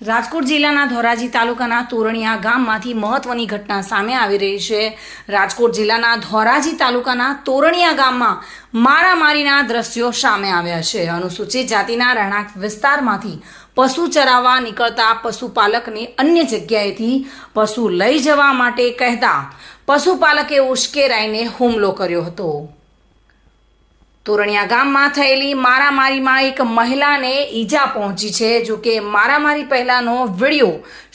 રાજકોટ જિલ્લાના ધોરાજી તાલુકાના તોરણિયા ગામમાંથી મહત્વની ઘટના સામે આવી રહી છે. રાજકોટ જિલ્લાના ધોરાજી તાલુકાના તોરણિયા ગામમાં મારામારીના દ્રશ્યો સામે આવ્યા છે. અનુસૂચિત જાતિના રહેણાંક વિસ્તારમાંથી પશુ ચરાવવા નીકળતા પશુપાલકને અન્ય જગ્યાએથી પશુ લઈ જવા માટે કહેતા પશુપાલકે ઉશ્કેરાઈને હુમલો કર્યો હતો. તોરણિયા ગામમાં થયેલી મારામારીમાં એક મહિલાને ઈજા પહોંચી છે. જો કે મારામારી પહેલાંનો વીડિયો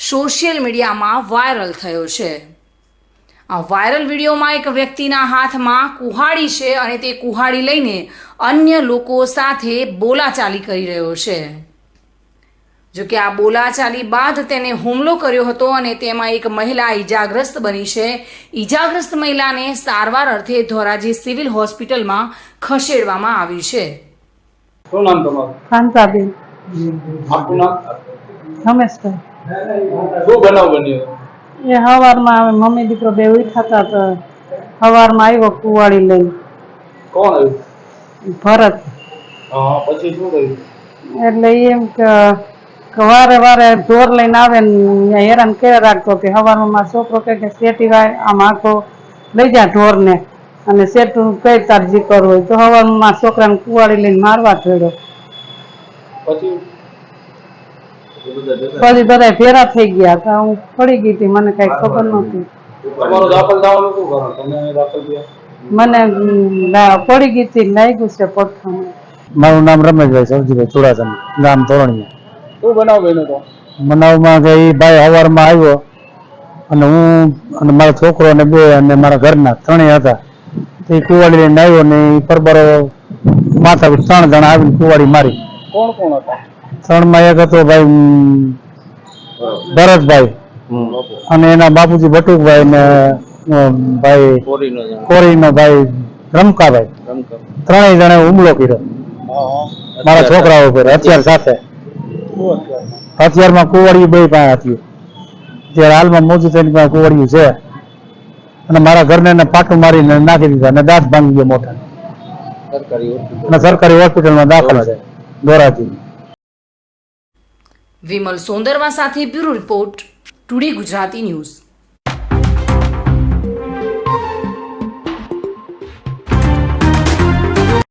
સોશિયલ મીડિયામાં વાયરલ થયો છે. આ વાયરલ વિડીયોમાં એક વ્યક્તિના હાથમાં કુહાડી છે અને તે કુહાડી લઈને અન્ય લોકો સાથે બોલાચાલી કરી રહ્યો છે. જો કે આ બોલાચાલી બાદ તેને હુમલો કર્યો હતો અને તેમાં એક મહિલા ઈજાગ્રસ્ત બની છે. ઈજાગ્રસ્ત મહિલાને સારવાર અર્થે ધોરાજી સિવિલ હોસ્પિટલમાં ખસેડવામાં આવી છે. શું નામ તમારું? કાંતાબેન આપનું નામ? રમેશભાઈ. શું બનાવ બન્યો? એ સવારમાં આવે મમ્મી દીકરો બે ઉઠાતા તો હવારમાં આવ્યો કુવાડી લઈ કોણ આવ્યું? ભરત. હા પછી શું કર્યું? એટલે એમ કે વારે વારે ઢોર લઈને આવે ને હેરાન કર્યા રાખતો કે સવારમાં મારો છોકરો કે શેઠી વાય આમ આખો લઈ જા ઢોરને. અને શેઠું કઈ તારજી કરવું હોય. તો સવારમાં મારા છોકરાને કુવાડી લઈને મારવા થયો પછી? પછી બધા ભેરા થઈ ગયા. તો હું પડી ગઈ હતી મને કઈ ખબર નહોતી. થયા? મને પડી ગઈ હતી લાગ્યું છે પડખાનું મારું નામ રમેશભાઈ સૌજીભાઈ ચુડાસમા ગામ તોરણીયા શું બનાવ બન્યો તો? મનાવમાં કે એ ભાઈ સવારમાં આવ્યો અને હું અને મારો છોકરો અને બે અને મારા ઘરના ત્રણેય હતા. તે એ કુવાડી લઈને આવ્યો ને એ પરબરો માથા ત્રણ જણા આવીને કુવાડી મારી. કોણ કોણ હતા? ત્રણમાં એક હતો ભાઈ ભરતભાઈ અને એના બાપુજી બટુકભાઈ ને ભાઈ ચોરીનો કોરીનો ભાઈ રમકાભાઈ. ત્રણેય જણા હુમલો કર્યો. મારા છોકરાઓ ઉપર હથિયાર સાથે. હથિયારમાં કુવડિયું બે પાસે હતું. ત્યારે હાલમાં મોજું થઈને પાસે કુંવરિયું છે. અને મારા ઘરને એને પાટું મારીને નાખી દીધા અને દાંત ભાંગી ગયો મોટા સરકારી હોસ્પિટલ. અને સરકારી હોસ્પિટલમાં દાખલ છે. દોરાજી વિમલ સોંદરવા સાથે bureau report today Gujarati news.